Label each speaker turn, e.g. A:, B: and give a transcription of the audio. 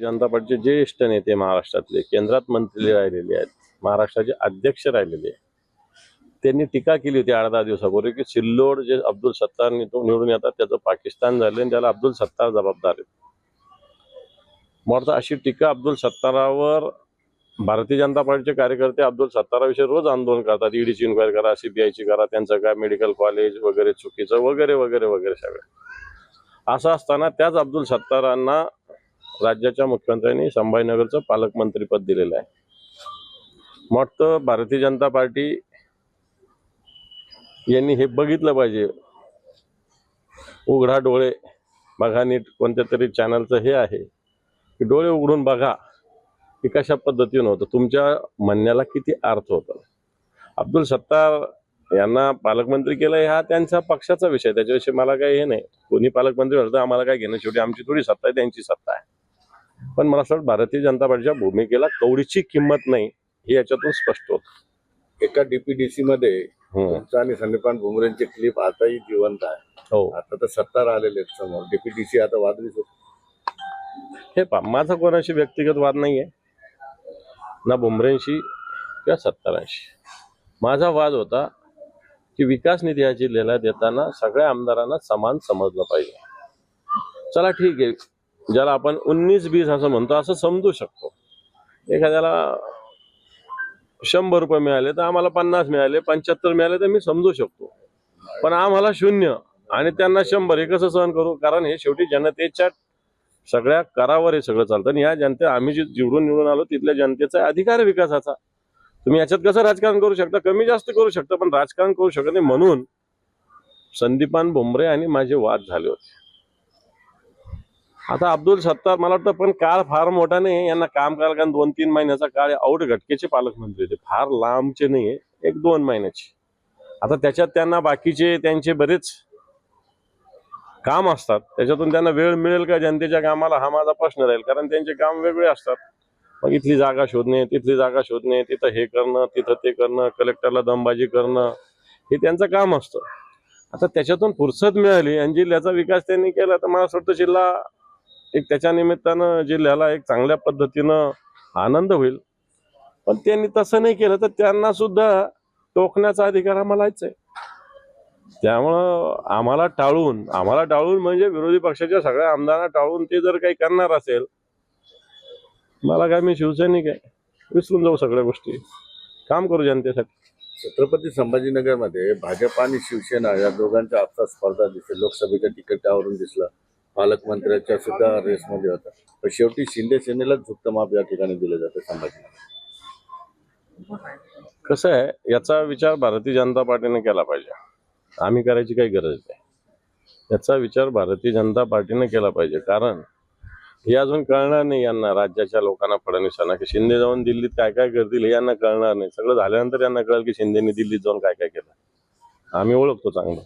A: जनता पार्टीचे ज्येष्ठ नेते महाराष्ट्रातले केंद्रात मंत्री राहिलेले आहेत महाराष्ट्राचे अध्यक्ष राहिलेले आहेत. त्यांनी टीका केली होती आठ दहा दिवसापूर्वी की सिल्लोड जे अब्दुल सत्तार निवडून निवडून येतात त्याचं पाकिस्तान झालं आणि त्याला अब्दुल सत्तार जबाबदार आहेत. मला अशी टीका अब्दुल सत्तारावर भारतीय जनता पार्टीचे कार्यकर्ते अब्दुल सत्ताराविषयी रोज आंदोलन करतात. ईडीची इन्क्वायरी करा सीबीआयची करा त्यांचं काय मेडिकल कॉलेज वगैरे चुकीचं वगैरे वगैरे वगैरे सगळं. असं असताना त्याच अब्दुल सत्तारांना राज्याच्या मुख्यमंत्र्यांनी संभाजीनगरचं पालकमंत्रीपद दिलेलं आहे. मग तर भारतीय जनता पार्टी यांनी हे बघितलं पाहिजे. उघडा डोळे बघा नीट कोणत्या तरी चॅनलचं हे आहे. की डोळे उघडून बघा की कशा पद्धतीनं होतं. तुमच्या म्हणण्याला किती अर्थ होता. अब्दुल सत्तार यांना पालकमंत्री केलं हा त्यांचा पक्षाचा विषय. त्याच्याविषयी मला काही हे नाही. कोणी पालकमंत्री होतं आम्हाला काय घेणं? शेवटी आमची थोडी सत्ता आहे त्यांची सत्ता आहे. पण मला असं वाटतं भारतीय जनता पार्टीच्या भूमिकेला कवडीची किंमत नाही हे याच्यातून स्पष्ट होत.
B: एका डीपीडीसी मध्ये तुमचा आणि संदीपान भुमरेंचे क्लिप आताही जिवंत आहे.
A: हो.
B: आता तर सत्तार आलेले आहेत समोर. डीपीडीसी आता वादळीच होत
A: हे पा माझा कोणाशी व्यक्तिगत वाद नाही आहे ना बुमरेंशी किंवा सत्तारांशी. माझा वाद होता की विकास निधी या जिल्ह्याला देताना सगळ्या आमदारांना समान समजलं पाहिजे. चला ठीक आहे. ज्याला आपण उन्नीस बीस असं म्हणतो असं समजू शकतो. एखाद्याला शंभर रुपये मिळाले तर आम्हाला पन्नास मिळाले पंच्याहत्तर मिळाले तर मी समजू शकतो. पण आम्हाला शून्य आणि त्यांना शंभर हे कसं सहन करू? कारण हे शेवटी जनतेच्या सगळ्या करावर हे सगळं चालतं आणि या जनते आम्ही जे निवडून निवडून आलो तिथल्या जनतेचा अधिकार विकासाचा. तुम्ही याच्यात कसं राजकारण करू शकता? कमी जास्त करू शकता पण राजकारण करू शकत नाही. म्हणून संदीपान भुमरे आणि माझे वाद झाले होते. आता अब्दुल सत्तार मला वाटतं पण काळ फार मोठा नाही यांना काम करायला कारण दोन तीन महिन्याचा काळ आहे. आऊट घटकेचे पालकमंत्री होते. फार लांबचे नाहीये. एक दोन महिन्याचे. आता त्याच्यात त्यांना बाकीचे त्यांचे बरेच काम असतात. त्याच्यातून त्यांना वेळ मिळेल का जनतेच्या कामाला हा माझा प्रश्न राहील. कारण त्यांचे काम वेगळे असतात. मग इथली जागा शोधणे तिथली जागा शोधणे तिथं हे करणं तिथं ते करणं कलेक्टरला दमबाजी करणं हे त्यांचं काम असतं. आता त्याच्यातून फुरसत मिळाली. आणि जिल्ह्याचा विकास त्यांनी केला तर मला असं वाटतं जिल्हा एक त्याच्या निमित्तानं जिल्ह्याला एक चांगल्या पद्धतीनं आनंद होईल. पण त्यांनी तसं नाही केलं तर त्यांना सुद्धा टोकण्याचा अधिकार आम्हालाच आहे. त्यामुळं आम्हाला टाळून आम्हाला टाळून म्हणजे विरोधी पक्षाच्या सगळ्या आमदारांना टाळून ते जर काही करणार असेल मला काय मी शिवसैनिक आहे. विसरून जाऊ सगळ्या गोष्टी. काम करू जनतेसाठी.
B: छत्रपती संभाजीनगरमध्ये भाजप आणि शिवसेना या दोघांच्या आपसात स्पर्धा दिसते लोकसभेच्या तिकिटावरून दिसलं. पालकमंत्र्याच्या सुद्धा रेसमध्ये होता. पण शेवटी शिंदे सेनेलाच झुकतं माप या ठिकाणी दिलं जातं संभाजी
A: कसं आहे याचा विचार भारतीय जनता पार्टीने केला पाहिजे. आम्ही करायची काही गरज नाही. याचा विचार भारतीय जनता पार्टीने केला पाहिजे. कारण हे अजून कळणार नाही यांना राज्याच्या लोकांना फडणवीसांना की शिंदे जाऊन दिल्लीत काय काय करतील हे यांना कळणार नाही. सगळं झाल्यानंतर यांना कळेल की शिंदेनी दिल्लीत जाऊन काय काय केलं. आम्ही ओळखतो चांगलं.